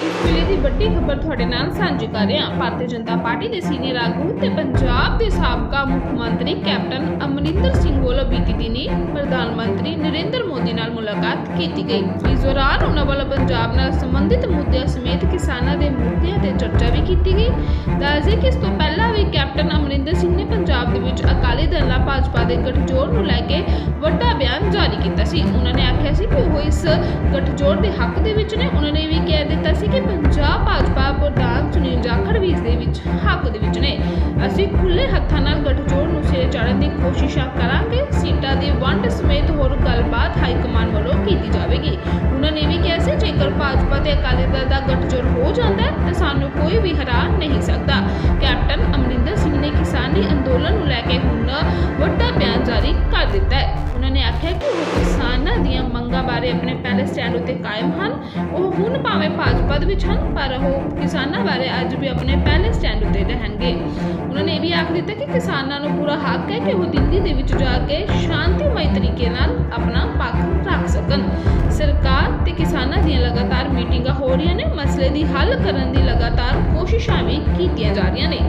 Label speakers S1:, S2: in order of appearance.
S1: ਇਸ ਵੇਲੇ ਦੀ ਵੱਡੀ ਖਬਰ ਤੁਹਾਡੇ ਨਾਲ ਸਾਂਝੀ ਕਰ ਰਹੇ ਹਾਂ। ਭਾਰਤੀ ਜਨਤਾ ਪਾਰਟੀ ਦੇ ਸੀਨੀਅਰ ਆਗੂ ਤੇ ਪੰਜਾਬ ਦੇ ਸਾਬਕਾ ਮੁੱਖ ਮੰਤਰੀ ਕੈਪਟਨ ਅਮਰਿੰਦਰ ਸਿੰਘ ਵੱਲੋਂ ਬੀਤੀ ਦਿਨੀ ਪ੍ਰਧਾਨ ਮੰਤਰੀ ਨਰਿੰਦਰ ਮੋਦੀ ਨਾਲ ਮੁਲਾਕਾਤ ਕੀਤੀ ਗਈ। ਇਸ ਦੌਰਾਨ ਉਹਨਾਂ ਵੱਲੋਂ ਪੰਜਾਬ ਨਾਲ ਸੰਬੰਧਿਤ ਮੁੱਦਿਆਂ ਸਮੇਤ ਕਿਸਾਨਾਂ ਦੇ ਮੁੱਦਿਆਂ ਤੇ ਚਰਚਾ ਵੀ ਕੀਤੀ ਗਈ। ਦੱਸਦੇ ਕਿ ਇਸ ਤੋਂ ਪਹਿਲਾਂ ਵੀ ਕੈਪਟਨ ਅਮਰਿੰਦਰ ਸਿੰਘ ਨੇ ਪੰਜਾਬ ਦੇ ਵਿੱਚ ਅਕਾਲੀ ਦਲ ਨਾਲ ਭਾਜਪਾ ਦੇ ਗਠਜੋੜ ਨੂੰ ਲੈ ਕੇ ਜਾਰੀ ਕੀਤਾ ਸੀ। ਉਹਨਾਂ ਨੇ ਆਖਿਆ ਸੀ ਕਿ ਉਹ ਇਸ ਗਠਜੋੜ ਦੇ ਹੱਕ ਦੇ ਵਿੱਚ ਨੇ। ਉਹਨਾਂ ਨੇ ਵੀ ਕਹਿ ਦਿੱਤਾ ਸੀ ਕਿ ਪੰਜਾਬ ਭਾਜਪਾ ਪ੍ਰਧਾਨ ਸੁਨੀਲ ਜਾਖੜ ਵੀ ਇਸ ਦੇ ਵਿੱਚ ਹੱਕ ਦੇ ਵਿੱਚ ਨੇ। ਅਸੀਂ ਖੁੱਲੇ ਹੱਥਾਂ ਨਾਲ ਗਠਜੋੜ ਨੂੰ ਸਿਰੇ ਚਾੜਨ ਦੀ ਕੋਸ਼ਿਸ਼ਾਂ ਕਰਾਂਗੇ। ਸੀਟਾਂ ਦੀ ਵੰਡ ਸਮੇਤ ਹੋਰ ਗੱਲਬਾਤ ਹਾਈ ਕਮਾਂਡ ਵੱਲੋਂ ਕੀਤੀ ਜਾਵੇਗੀ। ਉਹਨਾਂ ਨੇ ਵੀ ਕਿਹਾ ਸੀ, ਜੇਕਰ ਭਾਜਪਾ ਤੇ ਅਕਾਲੀ ਦਲ ਦਾ ਗਠਜੋੜ ਹੋ ਜਾਂਦਾ ਹੈ, ਤਾਂ ਸਾਨੂੰ ਕੋਈ ਵੀ ਹਰਾ ਨਹੀਂ ਸਕਦਾ। ਕੈਪਟਨ ਅਮਰਿੰਦਰ ਸਿੰਘ ਨੇ ਕਿਸਾਨੀ ਅੰਦੋਲਨ ਨੂੰ ਲੈ ਕੇ ਹੁਣ ਵੱਡਾ ਬਿਆਨ ਜਾਰੀ ਕਰ ਦਿੱਤਾ ਹੈ। ਉਹਨਾਂ ਨੇ ਆਖਿਆ ਕਿ ਉਹ ਕਿਸਾਨਾਂ ਦੀਆਂ ਮੰਗਾਂ ਬਾਰੇ ਆਪਣੇ ਪਹਿਲੇ ਸਟੈਂਡ ਉੱਤੇ ਕਾਇਮ ਹਨ। ਉਹ ਹੁਣ ਭਾਵੇਂ ਭਾਜਪਾ ਦੇ ਵਿੱਚ ਹਨ, ਪਰ ਉਹ ਕਿਸਾਨਾਂ ਬਾਰੇ ਅੱਜ ਵੀ ਆਪਣੇ ਪਹਿਲੇ ਸਟੈਂਡ ਉੱਤੇ ਰਹਿਣਗੇ। ਉਹਨਾਂ ਨੇ ਇਹ ਵੀ ਆਖ ਦਿੱਤਾ ਕਿ ਕਿਸਾਨਾਂ ਨੂੰ ਪੂਰਾ ਹੱਕ ਹੈ ਕਿ ਉਹ ਦਿੱਲੀ ਦੇ ਵਿੱਚ ਜਾ ਕੇ ਸ਼ਾਂਤੀਮਈ ਤਰੀਕੇ ਨਾਲ ਆਪਣਾ ਪੱਖ ਰੱਖ ਸਕਣ। ਸਰਕਾਰ ਤੇ ਕਿਸਾਨਾਂ ਦੀਆਂ ਲਗਾਤਾਰ ਮੀਟਿੰਗਾਂ ਹੋ ਰਹੀਆਂ ਨੇ। ਮਸਲੇ ਦੀ ਹੱਲ ਕਰਨ ਦੀ ਲਗਾਤਾਰ ਕੋਸ਼ਿਸ਼ਾਂ ਵੀ ਕੀਤੀਆਂ ਜਾ ਰਹੀਆਂ ਨੇ।